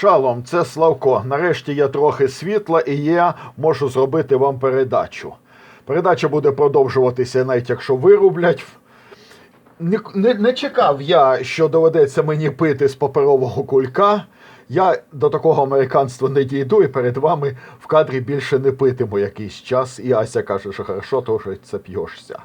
Шалом, це Славко. Нарешті є трохи світла і я можу зробити вам передачу. Передача буде продовжуватися, навіть якщо вирублять. Не, не, не чекав я, що доведеться мені пити з паперового кулька. Я до такого американства не дійду і перед вами в кадрі більше не питиму якийсь час. І Ася каже, що хорошо, то вже це п'єшся.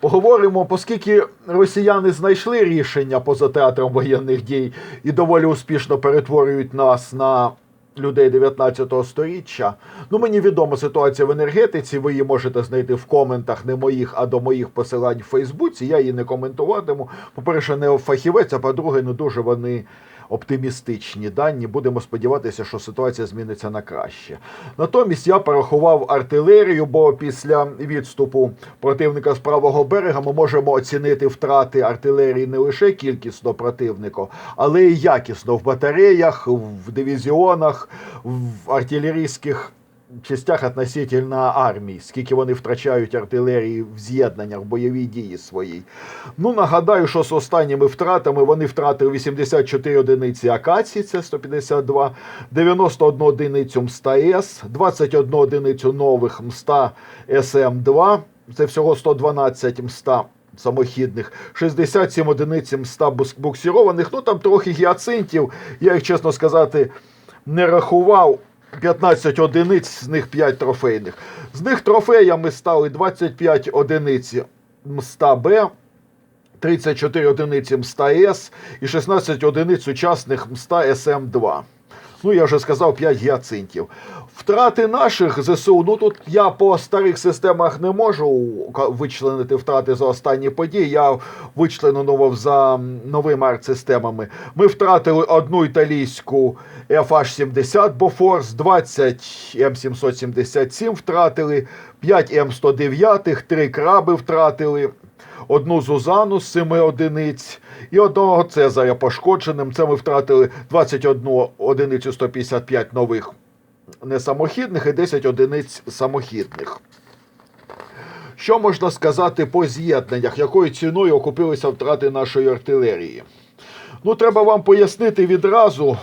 Поговоримо, оскільки росіяни знайшли рішення поза театром воєнних дій і доволі успішно перетворюють нас на людей 19 століття. Ну, мені відома ситуація в енергетиці. Ви її можете знайти в коментах не моїх, а до моїх посилань в Фейсбуці. Я її не коментуватиму. По-перше, не фахівець, а по-друге, не дуже вони оптимістичні дані. Будемо сподіватися, що ситуація зміниться на краще. Натомість я порахував артилерію, бо після відступу противника з правого берега ми можемо оцінити втрати артилерії не лише кількісно противника, але й якісно в батареях, в дивізіонах, в артилерійських частях относительно армії, скільки вони втрачають артилерії в з'єднаннях, в бойовій дії своїй. Ну, нагадаю, що з останніми втратами вони втратили 84 одиниці акації, це 152, 91 одиницю МСТА С, 21 одиницю нових МСТА СМ-2, це всього 112 МСТА самохідних, 67 одиниць МСТА буксірованих, ну там трохи гіацинтів, я їх, чесно сказати, не рахував. 15 одиниць, з них 5 трофейних. З них трофеями стали 25 одиниць МСТА Б, 34 одиниці МСТА С і 16 одиниць сучасних МСТА СМ2. Ну, я вже сказав 5 гіацинтів. Втрати наших ЗСУ. Ну тут я по старих системах не можу вичленити втрати за останні події. Я вичленував за новими арт-системами. Ми втратили одну італійську FH-70 Bofors, 20 М777 втратили, 5 М109, 3 краби втратили. Одну Зузану з 7 одиниць і одного Цезаря пошкодженим. Це ми втратили 21 одиницю 155 нових несамохідних і 10 одиниць самохідних. Що можна сказати по з'єднаннях, якою ціною окупилися втрати нашої артилерії? Ну, треба вам пояснити відразу,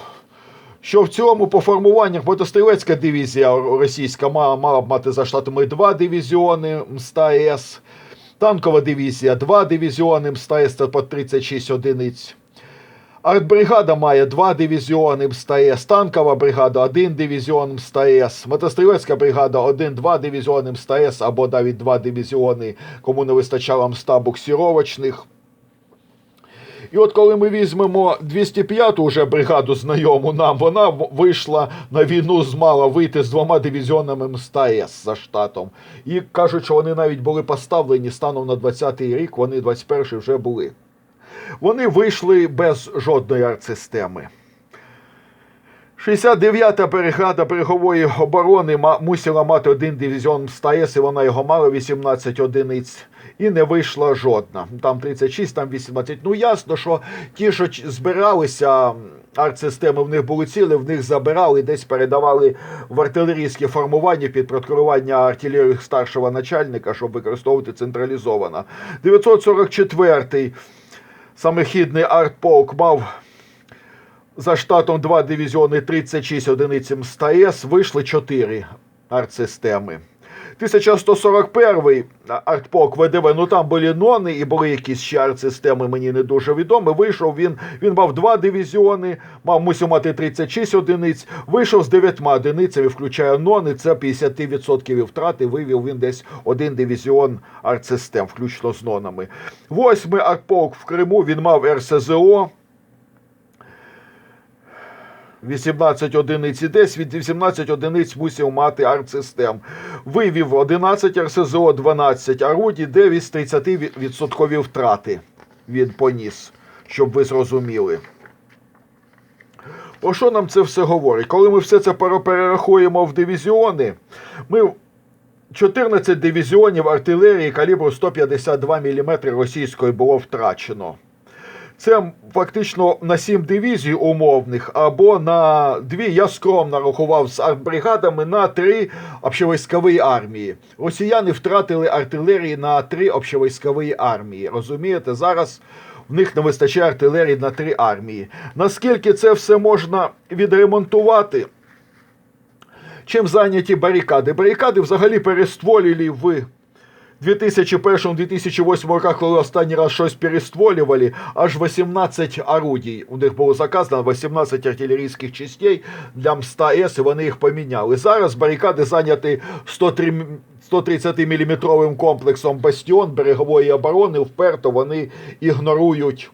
що в цьому по формуваннях мотострілецька дивізія російська мала б мати за штатами два дивізіони МСТА С, танкова дивізія, два дивізіони МСТА по 36 одиниць. Артбригада має два дивізіони МСТА-С, танкова бригада, один дивізіон МСТА-С, мотострілецька бригада, один-два дивізіони МСТА-С або навіть два дивізіони, кому не вистачало МСТА буксіровочних. І от коли ми візьмемо 205-ту вже бригаду знайому нам, вона вийшла на війну, змала вийти з двома дивізіонами МСТА-С за штатом. І кажуть, що вони навіть були поставлені станом на 20-й рік, вони 21-й вже були. Вони вийшли без жодної артсистеми. 69-та бригада берегової оборони мусила мати один дивізіон СТАЕС, і вона його мала 18 одиниць. І не вийшла жодна. Там 36, там 18. Ну ясно, що ті, що збиралися артсистеми, в них були ціли, в них забирали, десь передавали в артилерійське формування під проткурування артилерії старшого начальника, щоб використовувати централізовано. 944-й самохідний артполк мав за штатом два дивізіони 36 одиниць МСТАЕС, вийшли 4 артсистеми. 1141 артполк ВДВ, ну там були нони і були якісь ще артсистеми, мені не дуже відомі. Вийшов він, він мав два дивізіони, мав мусив мати 36 одиниць, вийшов з 9 одиницями, включає нони, це 50% втрати, вивів він десь один дивізіон артсистем, включно з нонами. Восьмий артполк в Криму, він мав РСЗО, 18 одиниць і десь від 18 одиниць мусив мати артсистем. Вивів 11 РСЗО, 12 орудій, де від 30% втрати він поніс, щоб ви зрозуміли. Про що нам це все говорить? Коли ми все це перерахуємо в дивізіони, ми 14 дивізіонів артилерії калібру 152 мм російської було втрачено. Це фактично на сім дивізій умовних, або на дві я скромно рахував з артбригадами на три общевійськові армії. Росіяни втратили артилерії на три общевійськові армії. Розумієте, зараз В них не вистачає артилерії на три армії. Наскільки це все можна відремонтувати? Чим зайняті барикади? Барикади взагалі перестволили в 2001-2008 роках, коли останній раз щось перестволювали, аж 18 орудій. У них було заказано 18 артилерійських частей для МСТА-С, і вони їх поміняли. Зараз барикади зайняті 103 130-мм комплексом Бастіон берегової оборони. Вперто вони ігнорують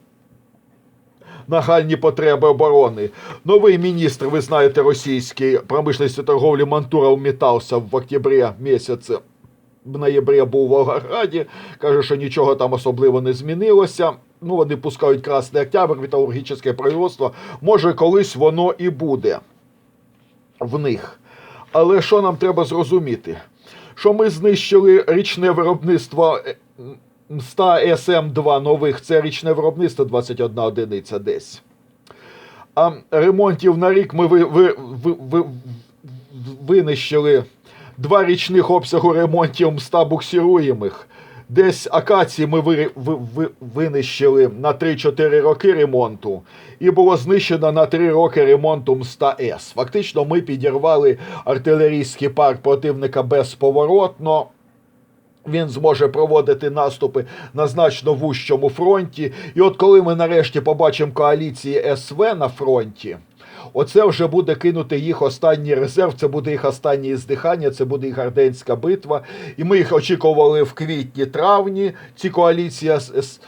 нагальні потреби оборони. Новий міністр, ви знаєте, російський промисловості торговлі Мантуров метався в октябрі місяці. В ноябрі був в Волгограді, каже, що нічого там особливо не змінилося. Ну, вони пускають Красний Октябрь, металургічне производство. Може, колись воно і буде в них. Але що нам треба зрозуміти? Що ми знищили річне виробництво е, МСТА СМ2 нових, це річне виробництво 21 одиниця десь. А ремонтів на рік ми ви, ви, ви, ви, винищили два річних обсягу ремонтів МСТА буксируємих. Десь акації ми ви, ви, ви, винищили на 3-4 роки ремонту, і було знищено на 3 роки ремонту МСТА-С. Фактично, ми підірвали артилерійський парк противника безповоротно. Він зможе проводити наступи на значно вужчому фронті. І от коли ми нарешті побачимо коаліції СВ на фронті, оце вже буде кинути їх останній резерв, це буде їх останнє здихання, це буде їх Арденська битва. І ми їх очікували в квітні-травні. Ці С-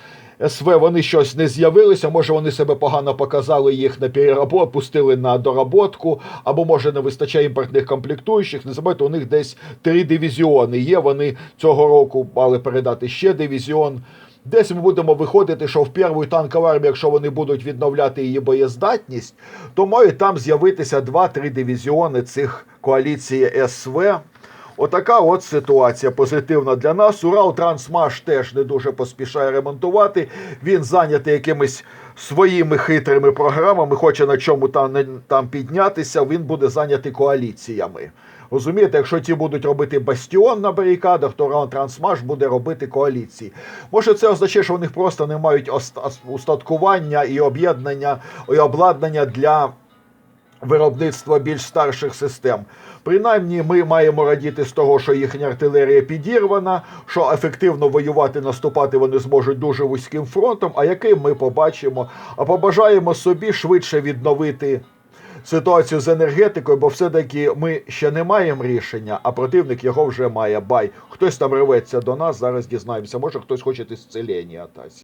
СВ вони щось не з'явилися. Може, вони себе погано показали, їх на переработ, пустили на доработку, або може не вистачає імпортних комплектуючих. Не забувайте, у них десь три дивізіони є. Вони цього року мали передати ще дивізіон. Десь ми будемо виходити, що в першу танкову армію, якщо вони будуть відновляти її боєздатність, то мають там з'явитися 2-3 дивізіони цих коаліції СВ. Отака от ситуація позитивна для нас. Урал Трансмаш теж не дуже поспішає ремонтувати. Він зайнятий якимись своїми хитрими програмами, хоче на чому там, там піднятися. Він буде зайнятий коаліціями. Розумієте, якщо ті будуть робити бастіон на барикадах, то Урал Трансмаш буде робити коаліції. Може, це означає, що них просто не мають устаткування і об'єднання і обладнання для виробництва більш старших систем. Принаймні, ми маємо радіти з того, що їхня артилерія підірвана, що ефективно воювати, наступати вони зможуть дуже вузьким фронтом, а яким ми побачимо. А побажаємо собі швидше відновити ситуацію з енергетикою, бо все-таки ми ще не маємо рішення, а противник його вже має. Бай. Хтось там рветься до нас, зараз дізнаємося. Може хтось хоче ісцелення. Тась.